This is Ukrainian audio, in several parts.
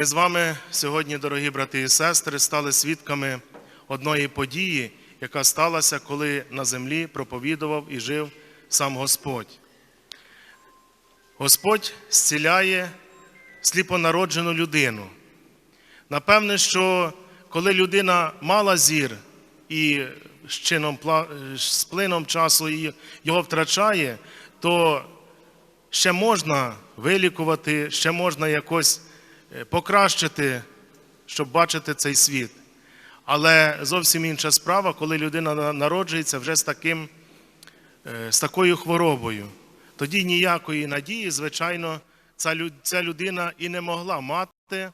Ми з вами сьогодні, дорогі брати і сестри, стали свідками одної події, яка сталася, коли на землі проповідував і жив сам Господь. Господь зціляє сліпонароджену людину. Напевне, що коли людина мала зір і з, чином, з плином часу його втрачає, то ще можна вилікувати, ще можна якось покращити, щоб бачити цей світ. Але зовсім інша справа, коли людина народжується вже з, таким, е, з такою хворобою. Тоді ніякої надії, звичайно, ця людина і не могла мати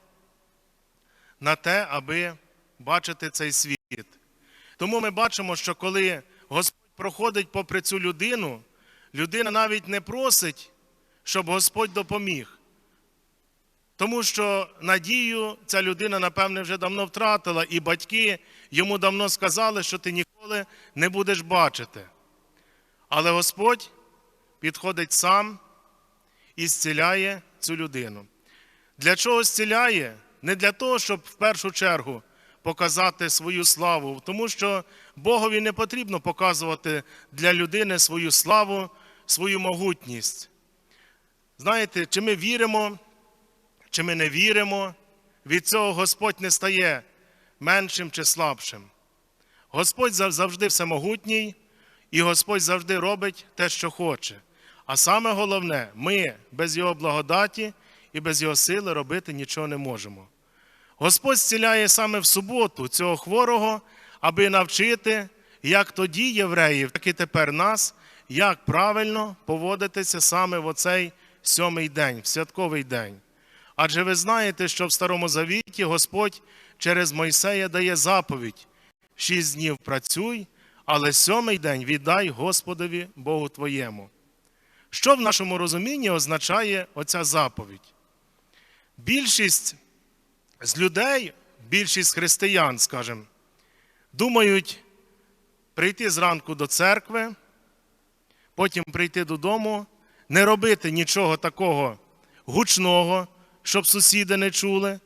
на те, аби бачити цей світ. Тому ми бачимо, що коли Господь проходить попри цю людину, людина навіть не просить, щоб Господь допоміг. Тому що надію ця людина, напевне, вже давно втратила, і батьки йому давно сказали, що ти ніколи не будеш бачити. Але Господь підходить сам і зціляє цю людину. Для чого зціляє? Не для того, щоб в першу чергу показати свою славу, тому що Богові не потрібно показувати для людини свою славу, свою могутність. Знаєте, чи ми віримо, чи ми не віримо, від цього Господь не стає меншим чи слабшим. Господь зав- завжди всемогутній, і Господь завжди робить те, що хоче. А саме головне, ми без Його благодаті і без Його сили робити нічого не можемо. Господь зціляє саме в суботу цього хворого, аби навчити, як тоді євреїв, так і тепер нас, як правильно поводитися саме в оцей сьомий день, в святковий день. Адже ви знаєте, що в Старому Завіті Господь через Мойсея дає заповідь: шість днів працюй, але сьомий день віддай Господові Богу твоєму. Що в нашому розумінні означає оця заповідь? Більшість з людей, більшість християн, скажімо, думають прийти зранку до церкви, потім прийти додому, не робити нічого такого гучного, щоб сусіди не чули,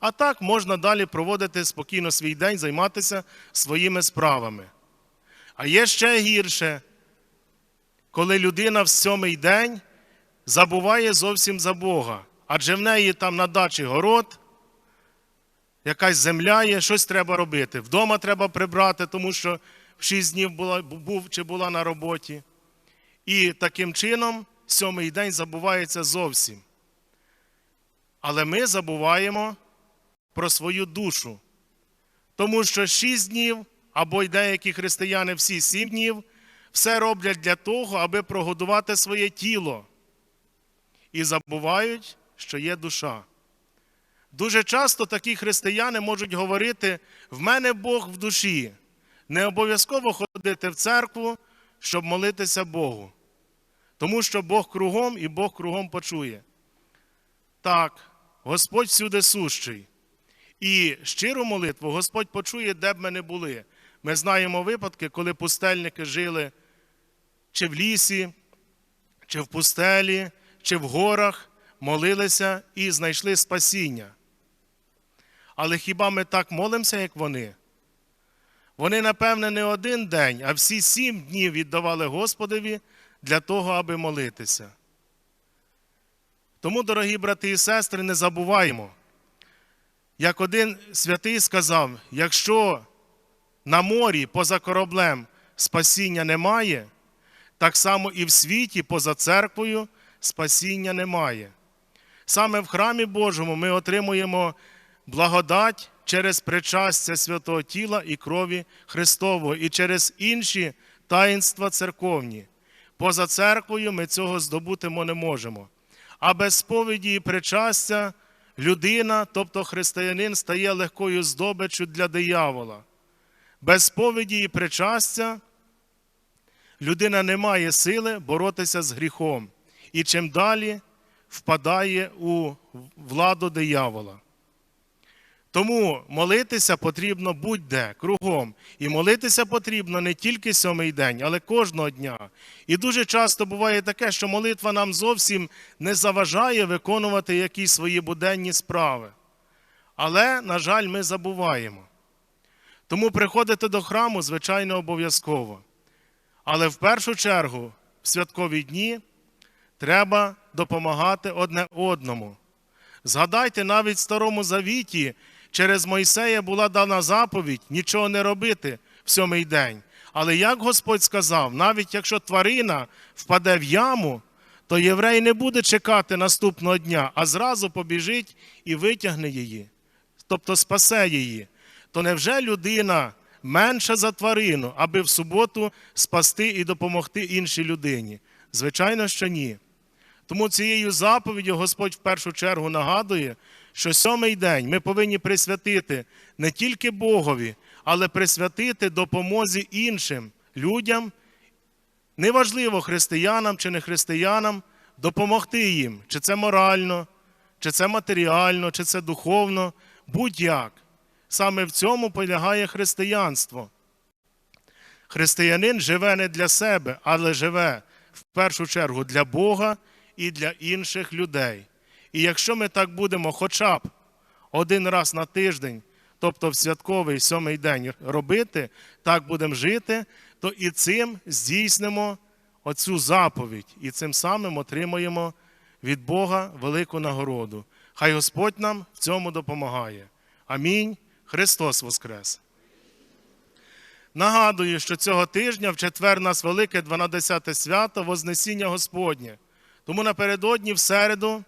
а так можна далі проводити спокійно свій день, займатися своїми справами. А є ще гірше, коли людина в сьомий день забуває зовсім за Бога, адже в неї там на дачі город, якась земля є, щось треба робити. Вдома треба прибрати, тому що в шість днів була, був чи була на роботі. І таким чином сьомий день забувається зовсім. Але ми забуваємо про свою душу. Тому що шість днів, або й деякі християни всі сім днів, все роблять для того, аби прогодувати своє тіло. І забувають, що є душа. Дуже часто такі християни можуть говорити: в мене Бог в душі. Не обов'язково ходити в церкву, щоб молитися Богу. Тому що Бог кругом і Бог кругом почує. Так, Господь всюди сущий. І щиру молитву Господь почує, де б ми не були. Ми знаємо випадки, коли пустельники жили чи в лісі, чи в пустелі, чи в горах, молилися і знайшли спасіння. Але хіба ми так молимося, як вони? Вони, напевне, не один день, а всі сім днів віддавали Господові для того, аби молитися. Тому, дорогі брати і сестри, не забуваємо. Як один святий сказав, якщо на морі поза кораблем спасіння немає, так само і в світі поза церквою спасіння немає. Саме в храмі Божому ми отримуємо благодать через причастя святого тіла і крові Христового і через інші таїнства церковні. Поза церквою ми цього здобутимо не можемо. А без сповіді і причастя людина, тобто християнин, стає легкою здобиччю для диявола. Без сповіді і причастя людина не має сили боротися з гріхом. І чим далі впадає у владу диявола. Тому молитися потрібно будь-де, кругом. І молитися потрібно не тільки сьомий день, але кожного дня. І дуже часто буває таке, що молитва нам зовсім не заважає виконувати якісь свої буденні справи. Але, на жаль, ми забуваємо. Тому приходити до храму, звичайно, обов'язково. Але в першу чергу, в святкові дні, треба допомагати одне одному. Згадайте, навіть в Старому Завіті через Мойсея була дана заповідь нічого не робити в сьомий день. Але як Господь сказав, навіть якщо тварина впаде в яму, то єврей не буде чекати наступного дня, а зразу побіжить і витягне її, тобто спасе її. То невже людина менша за тварину, аби в суботу спасти і допомогти іншій людині? Звичайно, що ні. Тому цією заповіддю Господь в першу чергу нагадує, що сьомий день ми повинні присвятити не тільки Богові, але присвятити допомозі іншим людям, неважливо християнам чи не християнам, допомогти їм, чи це морально, чи це матеріально, чи це духовно, будь-як. Саме в цьому полягає християнство. Християнин живе не для себе, але живе в першу чергу для Бога і для інших людей. І якщо ми так будемо хоча б один раз на тиждень, тобто в святковий сьомий день робити, так будемо жити, то і цим здійснимо оцю заповідь, і цим самим отримаємо від Бога велику нагороду. Хай Господь нам в цьому допомагає. Амінь. Христос Воскрес! Нагадую, що цього тижня в четвер нас велике 12 свято Вознесіння Господнє. Тому напередодні в середу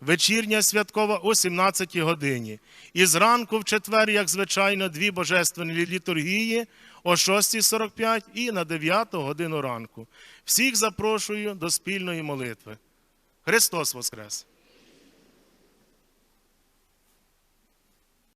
вечірня святкова о 17 годині. І зранку в четвер, як звичайно, дві божественні літургії о 6.45 і на 9 годину ранку. Всіх запрошую до спільної молитви. Христос Воскрес!